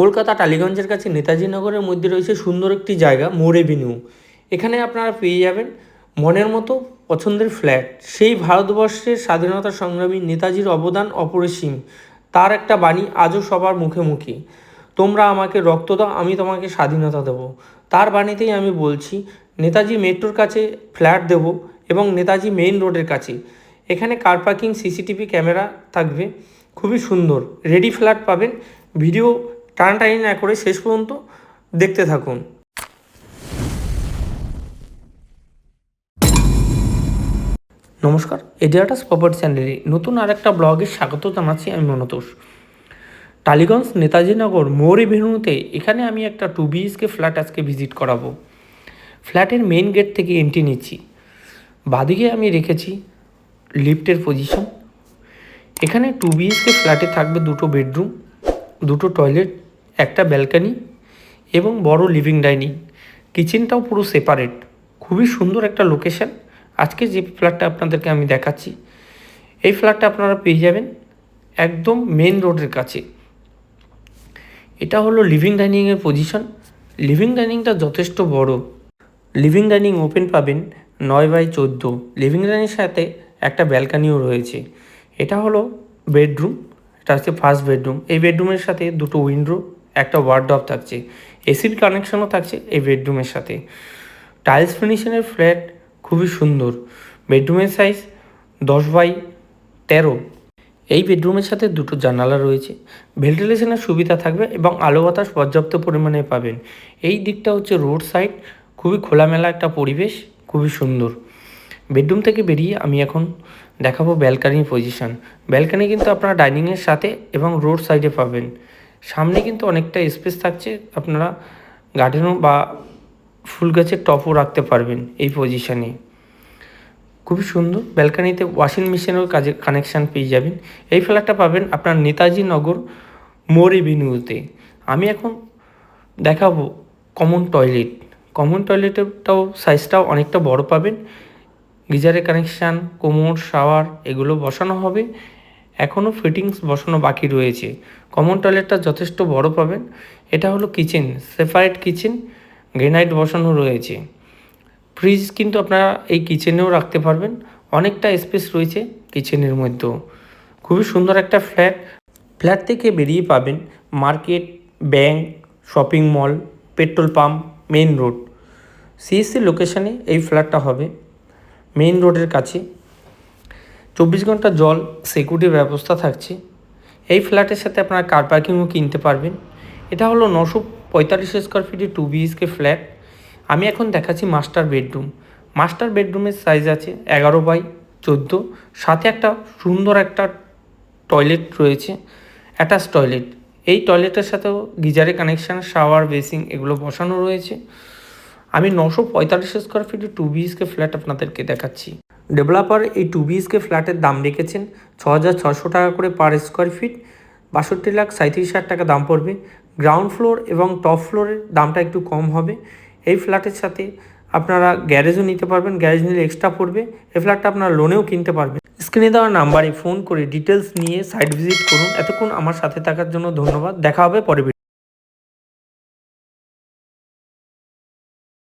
কলকাতা টালিগঞ্জের কাছে নেতাজি নগরের মধ্যে রয়েছে সুন্দর একটি জায়গা মোর এভিনিউ। এখানে আপনারা পেয়ে যাবেন মনের মতো পছন্দের ফ্ল্যাট। সেই ভারতবর্ষের স্বাধীনতা সংগ্রামী নেতাজির অবদান অপরিসীম। তার একটা বাণী আজও সবার মুখে মুখে। তোমরা আমাকে রক্ত দাও, আমি তোমাকে স্বাধীনতা দেবো। তার বাণীতেই আমি বলছি, নেতাজি মেট্রোর কাছে ফ্ল্যাট দেব এবং নেতাজি মেইন রোডের কাছে। এখানে কার পার্কিং, সিসিটিভি ক্যামেরা থাকবে। খুবই সুন্দর। রেডি ফ্ল্যাট পাবেন। ভিডিও টানাটানি না করে শেষ পর্যন্ত দেখতে থাকুন। নমস্কার এডিয়াটাস প্রপার্টি চ্যানেলে নতুন আর একটা ব্লগে স্বাগত জানাচ্ছি আমি মনতোষ। টালিগঞ্জ নেতাজি নগর মোর ভেনুতে এখানে আমি একটা টু বিএসকে ফ্ল্যাট আজকে ভিজিট করাবো। ফ্ল্যাটের মেইন গেট থেকে এন্ট্রি নিচ্ছি। বাদিকে আমি রেখেছি লিফটের পজিশন এখানে টু বিএসকে ফ্ল্যাটে থাকবে দুটো বেডরুম দুটো টয়লেট, একটা ব্যালকানি এবং বড় লিভিং ডাইনিং। কিচেনটাও পুরো সেপারেট খুবই সুন্দর একটা লোকেশন আজকে যে ফ্ল্যাটটা আপনাদেরকে আমি দেখাচ্ছি, এই ফ্ল্যাটটা আপনারা পেয়ে যাবেন একদম মেন রোডের কাছে। এটা হলো লিভিং ডাইনিংয়ের পজিশন লিভিং ডাইনিংটা যথেষ্ট বড়। লিভিং ডাইনিং ওপেন পাবেন নয় বাই চোদ্দ। লিভিং ডাইনিংয়ের সাথে একটা ব্যালকানিও রয়েছে। এটা হলো বেডরুম এটা ফার্স্ট বেডরুম এই বেডরুমের সাথে দুটো উইন্ডো একটা ওয়ার্ডরব থাকছে। এসির কানেকশনও থাকছে এই বেডরুমের সাথে। টাইলস ফিনিশিংয়ের ফ্ল্যাট খুবই সুন্দর। বেডরুমের সাইজ দশ বাই তেরো। এই বেডরুমের সাথে দুটো জানালা রয়েছে। ভেন্টিলেশনের সুবিধা থাকবে এবং আলো বাতাস পর্যাপ্ত পরিমাণে পাবেন। এই দিকটা হচ্ছে রোড সাইড খুবই খোলামেলা একটা পরিবেশ, খুবই সুন্দর। বেডরুম থেকে বেরিয়ে আমি এখন দেখাবো ব্যালকানির পজিশন ব্যালকানি কিন্তু আপনারা ডাইনিংয়ের সাথে এবং রোড সাইডে পাবেন। সামনে কিন্তু অনেকটা স্পেস থাকছে, আপনারা গার্ডেনও বা ফুল গাছের টপও রাখতে পারবেন এই পজিশানে খুবই সুন্দর ব্যালকানিতে ওয়াশিং মেশিনের কাজে কানেকশান পেয়ে যাবেন। এই ফ্ল্যাটটা পাবেন আপনার নেতাজি নগর মোর এভিনিউতে আমি এখন দেখাবো কমন টয়লেট কমন টয়লেটেরটাও সাইজটাও অনেকটা বড় পাবেন। গিজারের কানেকশান, কোমর, শাওয়ার এগুলো বসানো হবে। এখনও ফিটিংস বসানো বাকি রয়েছে। কমন টয়লেটটা যথেষ্ট বড় পাবেন। এটা হলো কিচেন, সেপারেট কিচেন, গ্রেনাইট বসানো রয়েছে। ফ্রিজ কিন্তু আপনারা এই কিচেনেও রাখতে পারবেন। অনেকটা স্পেস রয়েছে কিচেনের মধ্যেও। খুবই সুন্দর একটা ফ্ল্যাট। ফ্ল্যাট থেকে বেরিয়ে পাবেন market, bank, shopping mall, petrol pump, main road. CSC লোকেশানে এই ফ্ল্যাটটা হবে। মেইন রোডের কাছে। চব্বিশ ঘণ্টা জল সিকিউরিটির ব্যবস্থা থাকছে। এই ফ্ল্যাটের সাথে আপনারা কার পার্কিংও কিনতে পারবেন। এটা হলো নশো পঁয়তাল্লিশ স্কোয়ার ফিটের টু বিএসকে ফ্ল্যাট আমি এখন দেখাচ্ছি মাস্টার বেডরুম মাস্টার বেডরুমের সাইজ আছে এগারো বাই চোদ্দ। সাথে একটা সুন্দর একটা টয়লেট রয়েছে। অ্যাটাচ টয়লেট এই টয়লেটের সাথেও গিজারের কানেকশান শাওয়ার বেসিং এগুলো বসানো রয়েছে। আমি নশো পঁয়তাল্লিশ স্কোয়ার ফিটের টু বিএসকে ফ্ল্যাট আপনাদেরকে দেখাচ্ছি। ডেভেলপার এই টু বিএসকে ফ্ল্যাটের দাম রেখেছেন ছ হাজার ছশো টাকা করে পার স্কোয়ার ফিট বাষট্টি লাখ সাঁত্রিশ হাজার টাকা দাম পড়বে। গ্রাউন্ড ফ্লোর এবং টপ ফ্লোরের দামটা একটু কম হবে। এই ফ্ল্যাটের সাথে আপনারা গ্যারেজও নিতে পারবেন। গ্যারেজ নিলে এক্সট্রা পড়বে। এই ফ্ল্যাটটা আপনারা লোনেও কিনতে পারবেন। স্ক্রিনে দেওয়া নাম্বারে ফোন করে ডিটেলস নিয়ে সাইট ভিজিট করুন। এতক্ষণ আমার সাথে থাকার জন্য ধন্যবাদ। দেখা হবে পরে